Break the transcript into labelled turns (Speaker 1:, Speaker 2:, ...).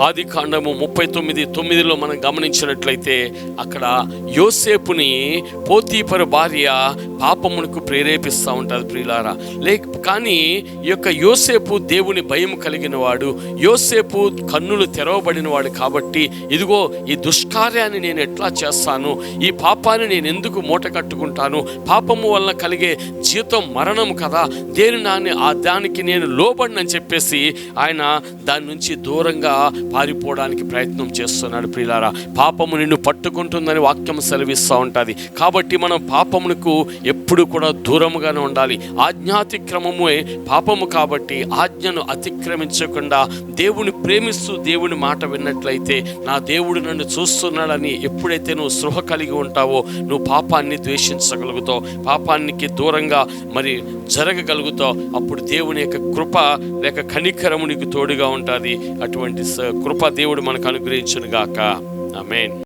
Speaker 1: ఆది కాండము ముప్పై తొమ్మిది తొమ్మిదిలో మనం గమనించినట్లయితే అక్కడ యోసేపుని పోతీపరు భార్య పాపమునకు ప్రేరేపిస్తూ ఉంటుంది ప్రియులారా. లే కానీ ఈ యొక్క యోసేపు దేవుని భయం కలిగిన వాడు యోసేపు కన్నులు తెరవబడిన వాడు కాబట్టి ఇదిగో ఈ దుష్కార్యాన్ని నేను ఎట్లా చేస్తాను ఈ పాపాన్ని నేను ఎందుకు మూట కట్టుకుంటాను పాపము వల్ల కలిగే జీతం మరణం కదా దేని నాన్ని ఆ దానికి నేను లోబడినని చెప్పేసి ఆయన దాని నుంచి దూరంగా పారిపోవడానికి ప్రయత్నం చేస్తున్నాడు ప్రియులారా. పాపము నిన్ను పట్టుకుంటుందని వాక్యం సెలవిస్తూ ఉంటుంది. కాబట్టి మనం పాపమునకు ఎప్పుడు కూడా దూరముగానే ఉండాలి. ఆజ్ఞాతిక్రమమే పాపము కాబట్టి ఆజ్ఞను అతిక్రమించకుండా దేవుని ప్రేమిస్తూ దేవుని మాట విన్నట్లయితే నా దేవుడు నన్ను చూస్తున్నాడని ఎప్పుడైతే నువ్వు సృహ కలిగి ఉంటావో నువ్వు పాపాన్ని ద్వేషించగలుగుతావు. పాపానికి దూరంగా మరి జరగగలుగుతావు. అప్పుడు దేవుని యొక్క కృప లేక కనికరము నీకు తోడుగా ఉంటుంది. అటువంటి స- కృప దేవుడు మనకు అనుగ్రహించును గాక ఆమేన్.